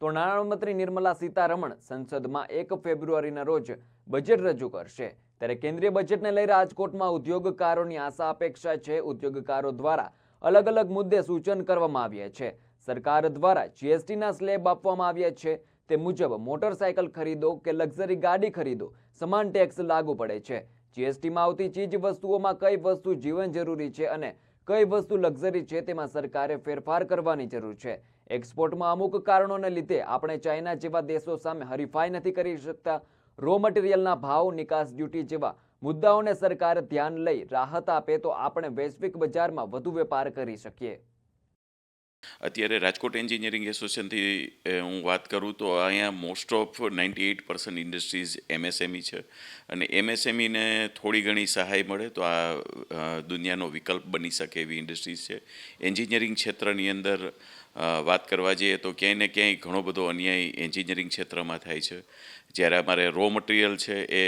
તો નાણામંત્રી નિર્મલા સીતારમણ સંસદમાં એક ફેબ્રુઆરીના રોજ બજેટ રજૂ કરશે. ત્યારે કેન્દ્રીય બજેટને લઈ રાજકોટમાં ઉદ્યોગકારોની આશા અપેક્ષા છે. ઉદ્યોગકારો દ્વારા અલગ અલગ મુદ્દે સૂચન કરવામાં આવ્યા છે. સરકાર દ્વારા જીએસટીના સ્લેબ આપવામાં આવ્યા છે. તે મુજબ મોટરસાયકલ ખરીદો કે લક્ઝરી ગાડી ખરીદો સમાન ટેક્સ લાગુ પડે છે. જીએસટીમાં આવતી ચીજ વસ્તુઓમાં કઈ વસ્તુ જીવન જરૂરી છે અને કઈ વસ્તુ લક્ઝરી છે તેમાં સરકારે ફેરફાર કરવાની જરૂર છે? એક્સપોર્ટમાં અમુક કારણોને લીધે આપણે ચાઇના જેવા દેશો સામે હરીફાઈ નથી કરી શકતા. રો મટીરિયલના ભાવ, નિકાસ ડ્યુટી જેવા મુદ્દાઓને સરકાર ધ્યાન લઈ રાહત આપે તો આપણે વૈશ્વિક બજારમાં વધુ વેપાર કરી શકીએ. અત્યારે રાજકોટ એન્જિનિયરિંગ એસોસિએશનથી હું વાત કરું તો અહીંયા most of ninety eight percent industries MSME છે. અને એમએસએમઈને થોડી ઘણી સહાય મળે તો આ દુનિયાનો વિકલ્પ બની શકે એવી ઇન્ડસ્ટ્રીઝ છે. એન્જિનિયરિંગ ક્ષેત્રની અંદર વાત કરવા જઈએ તો ક્યાંય ને ક્યાંય ઘણો બધો અન્યાય એન્જિનિયરિંગ ક્ષેત્રમાં થાય છે. જ્યારે અમારે રો મટીરિયલ છે એ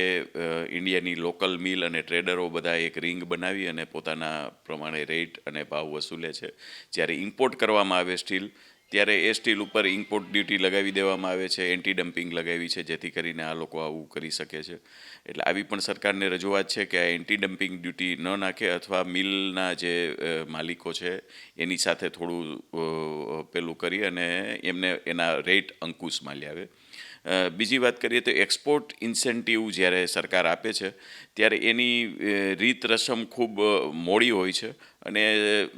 ઇન્ડિયાની લોકલ મિલ અને ટ્રેડરો બધા એક રિંગ બનાવી અને પોતાના પ્રમાણે રેટ અને ભાવ વસૂલે છે. જ્યારે ઇમ્પોર્ટ કરવામાં આવે સ્ટીલ ત્યારે એ સ્ટીલ ઉપર ઇમ્પોર્ટ ડ્યુટી લગાવી દેવામાં આવે છે એન્ટી ડમ્પિંગ લગાવી છે, જેથી કરીને આ લોકો આવું કરી શકે છે. એટલે આવી પણ સરકારને રજૂઆત છે કે આ એન્ટી ડમ્પિંગ ડ્યુટી ન નાખે અથવા મિલના જે માલિકો છે, એની સાથે થોડું પેલું કરી અને એમને એના રેટ અંકુશમાં લાવે બીજી વાત કરીએ તો એક્સપોર્ટ ઇન્સેન્ટિવ જ્યારે સરકાર આપે છે, ત્યારે એની રીત રસમ ખૂબ મોડી હોય છે. અને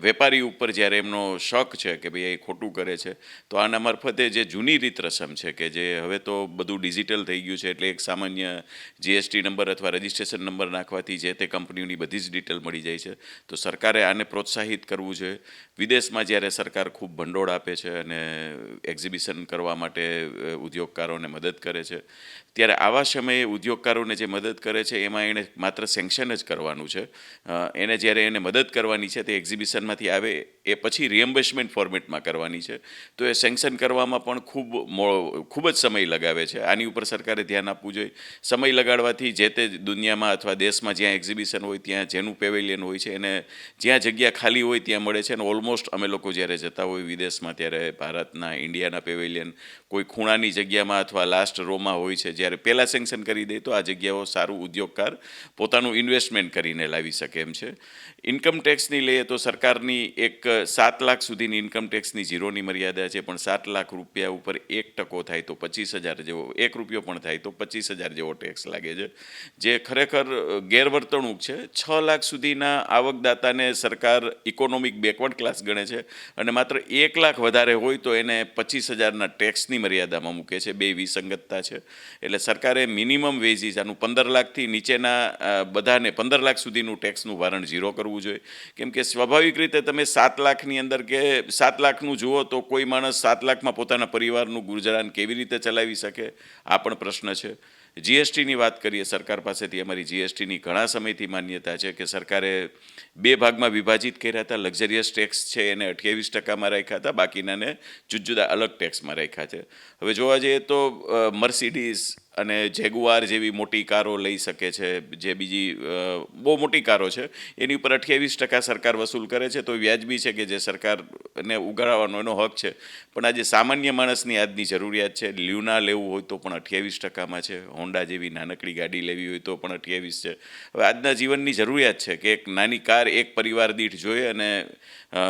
વેપારી ઉપર જ્યારે એમનો શક છે કે ભાઈ એ ખોટું કરે છે, તો આના મારફતે જે જૂની રીત રસમ છે કે જે હવે તો બધું ડિજિટલ થઈ ગયું છે, એટલે એક સામાન્ય જીએસટી નંબર અથવા રજિસ્ટ્રેશન નંબર નાખવાથી જે તે કંપનીઓની બધી જ ડિટેલ મળી જાય છે. તો સરકારે આને પ્રોત્સાહિત કરવું જોઈએ વિદેશમાં જ્યારે સરકાર ખૂબ ભંડોળ આપે છે અને એક્ઝિબિશન કરવા માટે ઉદ્યોગકારોને મદદ કરે છે, ત્યારે આવા સમયે ઉદ્યોગકારોને જે મદદ કરે છે, એમાં એણે માત્ર સેન્કશન જ કરવાનું છે. એને જ્યારે એને મદદ કરવાની છે તે એક્ઝિબિશનમાંથી આવે, એ પછી રિએમ્બર્સમેન્ટ ફોર્મેટમાં કરવાની છે. તો એ સેન્કશન કરવામાં પણ ખૂબ ખૂબ જ સમય લગાવે છે. આની ઉપર સરકારે ધ્યાન આપવું જોઈએ. સમય લગાડવાથી જે તે દુનિયામાં અથવા દેશમાં જ્યાં એક્ઝિબિશન હોય, ત્યાં જેનું પેવેલિયન હોય છે, એને જ્યાં જગ્યા ખાલી હોય, ત્યાં મળે છે અને ઓલમોસ્ટ અમે લોકો જ્યારે જતા હોય વિદેશમાં, ત્યારે ભારતના ઇન્ડિયાના પેવેલિયન કોઈ ખૂણાની જગ્યામાં અથવા લાસ્ટ રોમાં હોય છે, જ્યારે પહેલાં સેન્કશન કરી દે, તો આ જગ્યાઓ સારું ઉદ્યોગકાર પોતાનું ઇન્વેસ્ટમેન્ટ કરીને લાવી શકે એમ છે. ઇન્કમ ટેક્સની લઈએ તો સરકારની એક સાત લાખ સુધીની ઇન્કમ ટેક્સની ઝીરોની મર્યાદા છે, પણ સાત લાખ રૂપિયા ઉપર એક ટકો થાય તો પચીસ હજાર જેવો, એક રૂપિયો પણ થાય તો પચીસ હજાર જેવો ટેક્સ લાગે છે. જે ખરેખર ગેરવર્તણૂક છે. છ લાખ સુધીના આવકદાતાને સરકાર ઇકોનોમિક બેકવર્ડ ક્લાસ ગણે છે અને માત્ર એક લાખ વધારે હોય તો એને પચીસ હજારના ટેક્સની મર્યાદામાં મૂકે છે. બે વિસંગતતા છે. એટલે સરકારે મિનિમમ વેજીસ આનું પંદર લાખથી નીચેના બધાને પંદર લાખ સુધીનું ટેક્સનું વારણ ઝીરો કરવું જોઈએ. કેમ કે સ્વાભાવિક રીતે તમે સાત લાખની અંદર કે સાત લાખનું જુઓ તો કોઈ માણસ સાત લાખમાં પોતાના પરિવારનું ગુજરાન કેવી રીતે ચલાવી શકે? આ પણ પ્રશ્ન છે. જીએસટીની વાત કરીએ, સરકાર પાસેથી અમારી જીએસટીની ઘણા સમયથી માન્યતા છે કે સરકારે બે ભાગમાં વિભાજિત કર્યા હતા. લક્ઝરિયસ ટેક્સ છે એને અઠ્યાવીસ ટકામાં રાખ્યા હતા, બાકીનાને જુદા જુદા અલગ ટેક્સમાં રાખ્યા છે. હવે જોવા જઈએ તો મર્સિડીઝ અને જેગુઆર જેવી મોટી કારો લઈ શકે છે, જે બીજી બહુ મોટી કારો છે. એની ઉપર અઠ્યાવીસ ટકા સરકાર વસૂલ કરે છે, તો વ્યાજબી છે કે જે સરકારને ઉગાડવાનો એનો હક છે. પણ આજે સામાન્ય માણસની આજની જરૂરિયાત છે, લ્યુના લેવું હોય તો પણ અઠ્યાવીસ ટકામાં છે, હોન્ડા જેવી નાનકડી ગાડી લેવી હોય તો પણ અઠ્યાવીસ છે. હવે આજના જીવનની જરૂરિયાત છે કે એક નાની કાર એક પરિવાર દીઠ જોઈએ અને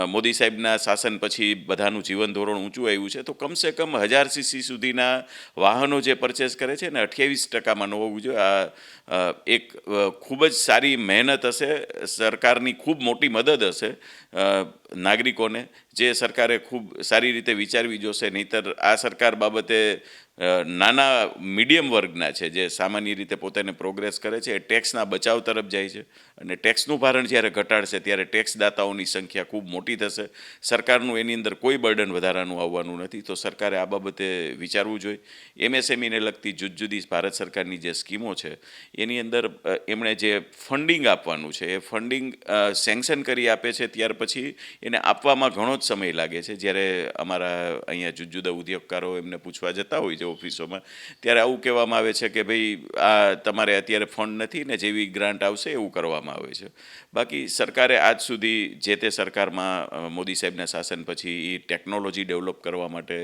મોદી સાહેબના શાસન પછી બધાનું જીવન ધોરણ ઊંચું આવ્યું છે, તો કમસે કમ હજાર સીસી સુધીના વાહનો જે પરચેસ કરે છે ને અઠ્યાવીસ ટકામાં હોવું જોઈએ. આ એક ખૂબ જ સારી મહેનત હશે. સરકારની ખૂબ મોટી મદદ હશે નાગરિકોને. જે સરકારે ખૂબ સારી રીતે વિચારવી જોશે, નહીંતર આ સરકાર બાબતે નાના મીડિયમ વર્ગના છે જે સામાન્ય રીતે પોતાને પ્રોગ્રેસ કરે છે, એ ટેક્સના બચાવ તરફ જાય છે અને ટેક્સનું ભારણ જ્યારે ઘટાડશે ત્યારે ટેક્સ દાતાઓની સંખ્યા ખૂબ મોટી થશે. સરકારનું એની અંદર કોઈ બર્ડન વધારાનું આવવાનું નથી, તો સરકારે આ બાબતે વિચારવું જોઈએ. એમએસએમઈને લગતી જુદી જુદી ભારત સરકારની જે સ્કીમો છે, એની અંદર એમણે જે ફંડિંગ આપવાનું છે, એ ફંડિંગ સેન્કશન કરી આપે છે, ત્યાર પછી એને આપવામાં ઘણો જ સમય લાગે છે. જ્યારે અમારા અહીંયા જુદા જુદા ઉદ્યોગકારો એમને પૂછવા જતા હોય છે ઓફિસોમાં, ત્યારે આવું કહેવામાં આવે છે કે ભાઈ, આ તમારે અત્યારે ફંડ નથી ને જેવી ગ્રાન્ટ આવશે એવું કરવામાં આવે છે. બાકી સરકારે આજ સુધી જે તે સરકારમાં મોદી સાહેબના શાસન પછી એ ટેકનોલોજી ડેવલપ કરવા માટે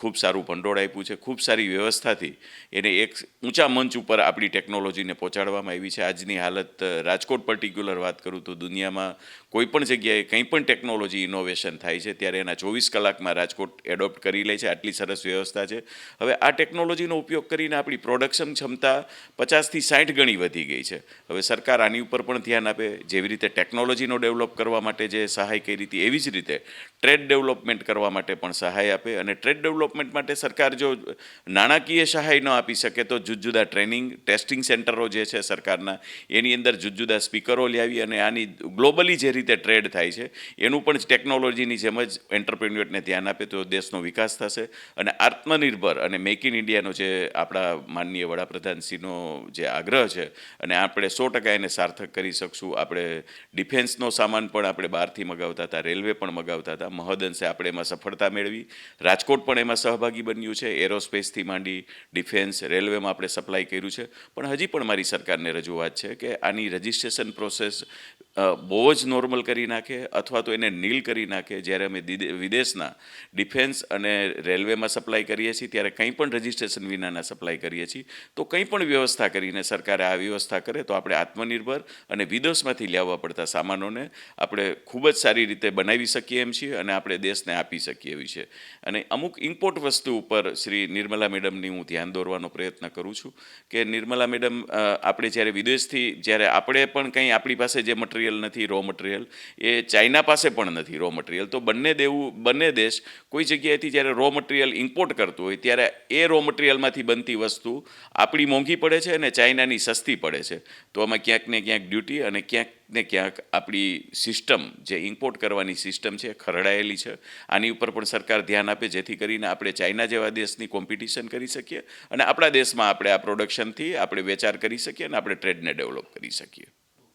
ખૂબ સારું ભંડોળ આપ્યું છે, ખૂબ સારી વ્યવસ્થાથી એને એક ઊંચા મંચ ઉપર આપણી ટેકનોલોજીને પહોંચાડવામાં આવી છે. આજની હાલત રાજકોટ પર્ટિક્યુલર વાત કરું તો દુનિયામાં કોઈ પણ જગ્યાએ કંઈ પણ ટેકનોલોજી ઇનોવેશન થાય છે, ત્યારે એના ચોવીસ કલાકમાં રાજકોટ એડોપ્ટ કરી લે છે. આટલી સરસ વ્યવસ્થા છે. હવે આ ટેકનોલોજીનો ઉપયોગ કરીને આપણી પ્રોડક્શન ક્ષમતા પચાસથી સાઠ ગણી વધી ગઈ છે. હવે સરકાર આની ઉપર પણ ધ્યાન આપે, જેવી રીતે ટેકનોલોજીનો ડેવલપ કરવા માટે જે સહાય કરી હતી, એવી જ રીતે ટ્રેડ ડેવલપમેન્ટ કરવા માટે પણ સહાય આપે અને ટ્રેડ ડેવલપમેન્ટ માટે સરકાર જો નાણાકીય સહાય ન આપી શકે તો જુદા જુદા ટ્રેનિંગ, ટેસ્ટિંગ સેન્ટરો જે છે સરકારના, એની અંદર જુદા જુદા સ્પીકરો લાવી અને આની ગ્લોબલી જે રીતે ટ્રેડ થાય છે, એનું પણ ટેકનોલોજીની જેમ જ એન્ટરપ્રેન્યુઅરને ધ્યાન આપે તો દેશનો વિકાસ થશે અને આત્મનિર્ભર અને મેક ઇન ઇન્ડિયાનો જે આપણા માનનીય વડાપ્રધાનશ્રીનો જે આગ્રહ છે અને આપણે સો ટકા એને સાર્થક કરી શકશું. આપણે ડિફેન્સનો સામાન પણ આપણે બહારથી મગાવતા હતા, રેલવે પણ મગાવતા હતા. મહદઅંશે આપણે એમાં સફળતા મેળવી. રાજકોટ પણ એમાં સહભાગી બન્યું છે. એરોસ્પેસથી માંડી ડિફેન્સ, રેલવેમાં આપણે સપ્લાય કર્યું છે. પણ હજી પણ મારી સરકારને રજૂઆત છે કે આની રજિસ્ટ્રેશન પ્રોસેસ બહુ જ નોર્મલ કરી નાખે અથવા તો એને નીલ કરી નાખે જ્યારે અમે વિદેશના ડિફેન્સ અને રેલવેમાં સપ્લાય કરીએ છીએ, ત્યારે કંઈ પણ રજિસ્ટ્રેશન વિનાના સપ્લાય કરીએ છીએ, તો કંઈ પણ વ્યવસ્થા કરીને સરકારે આ વ્યવસ્થા કરે, તો આપણે આત્મનિર્ભર અને વિદેશમાંથી લાવવા પડતા સામાનોને આપણે ખૂબ જ સારી રીતે બનાવી શકીએ એમ છીએ અને આપણે દેશને આપી શકીએ એવી છે. અને અમુક ઇમ્પોર્ટ વસ્તુ ઉપર શ્રી નિર્મલા મેડમની હું ધ્યાન દોરવાનો પ્રયત્ન કરું છું કે નિર્મલા મેડમ આપણે જ્યારે વિદેશથી, જ્યારે આપણે પણ કંઈ આપણી પાસે જે મટીરિયલ નથી રો મટીરિયલ એ ચાઇના પાસે પણ નથી રો મટીરિયલ તો બંને દેવું, બંને દેશ કોઈ જગ્યાએથી જ્યારે રો મટીરિયલ ઇમ્પોર્ટ કરતું હોય, ત્યારે એ રો મટીરિયલમાંથી બનતી વસ્તુ આપણી મોંઘી પડે છે અને ચાઇનાની સસ્તી પડે છે. તો આમાં ક્યાંક ને ક્યાંક ડ્યુટી અને ક્યાંક ને ક્યાંક આપણી સિસ્ટમ જે ઇમ્પોર્ટ કરવાની સિસ્ટમ છે, ખરડાયેલી છે. આની ઉપર પણ સરકાર ધ્યાન આપે, જેથી કરીને આપણે ચાઇના જેવા દેશની કોમ્પિટિશન કરી શકીએ અને આપણા દેશમાં આપણે આ પ્રોડક્શનથી આપણે વેચાર કરી શકીએ અને આપણે ટ્રેડને ડેવલપ કરી શકીએ.